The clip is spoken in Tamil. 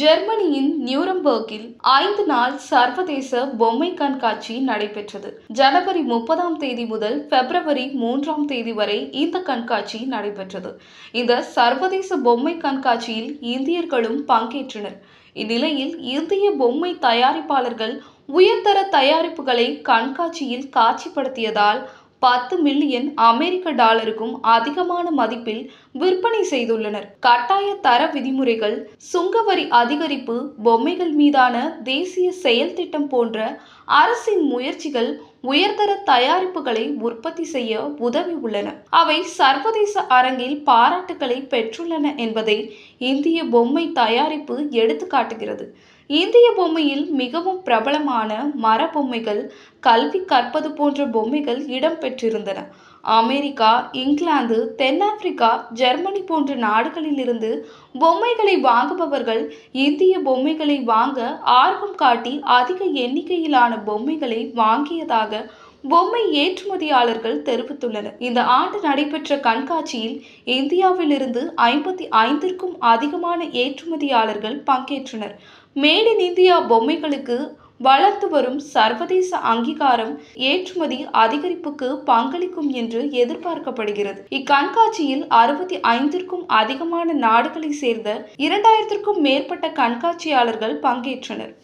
ஜெர்மனியின் நியூரம்பர்கில் ஐந்து நாள் சர்வதேச பொம்மை கண்காட்சி நடைபெற்றது. ஜனவரி முப்பதாம் தேதி முதல் பிப்ரவரி மூன்றாம் தேதி வரை இந்த கண்காட்சி நடைபெற்றது. இந்த சர்வதேச பொம்மை கண்காட்சியில் இந்தியர்களும் பங்கேற்றனர். இந்நிலையில் இந்திய பொம்மை தயாரிப்பாளர்கள் உயர்தர தயாரிப்புகளை கண்காட்சியில் காட்சிப்படுத்தியதால் பத்து மில்லியன் அமெரிக்க டாலருக்கும் அதிகமான மதிப்பில் விற்பனை செய்துள்ளனர். கட்டாய தர விதிமுறைகள் சுங்கவரி அதிகரிப்பு பொம்மைகள் மீதான தேசிய செயல் திட்டம் போன்ற அரசின் முயற்சிகள் உயர்தர தயாரிப்புகளை உற்பத்தி செய்ய உதவி உள்ளன. அவை சர்வதேச அரங்கில் பாராட்டுகளை பெற்றுள்ளன என்பதை இந்திய பொம்மை தயாரிப்பு எடுத்து காட்டுகிறது. இந்திய பொம்மையில் மிகவும் பிரபலமான மர பொம்மைகள் கல்வி கற்பது போன்ற பொம்மைகள் இடம்பெற்றிருந்தன அமெரிக்கா இங்கிலாந்து தென்னாப்பிரிக்கா ஜெர்மனி போன்ற நாடுகளிலிருந்து பொம்மைகளை வாங்குபவர்கள் இந்திய பொம்மைகளை வாங்க ஆர்வம் காட்டி அதிக எண்ணிக்கையிலான பொம்மைகளை வாங்கியதாக பொம்மை ஏற்றுமதியாளர்கள் தெரிவித்துள்ளனர். இந்த ஆண்டு நடைபெற்ற கண்காட்சியில் இந்தியாவிலிருந்து ஐம்பத்தி ஐந்திற்கும் அதிகமான ஏற்றுமதியாளர்கள் பங்கேற்றனர். மேட் இன் இந்தியா பொம்மைகளுக்கு வளர்த்து வரும் சர்வதேச அங்கீகாரம் ஏற்றுமதி அதிகரிப்புக்கு பங்களிக்கும் என்று எதிர்பார்க்கப்படுகிறது. இக்கண்காட்சியில் அறுபத்தி ஐந்திற்கும் அதிகமான நாடுகளை சேர்ந்த இரண்டாயிரத்திற்கும் மேற்பட்ட கண்காட்சியாளர்கள் பங்கேற்றனர்.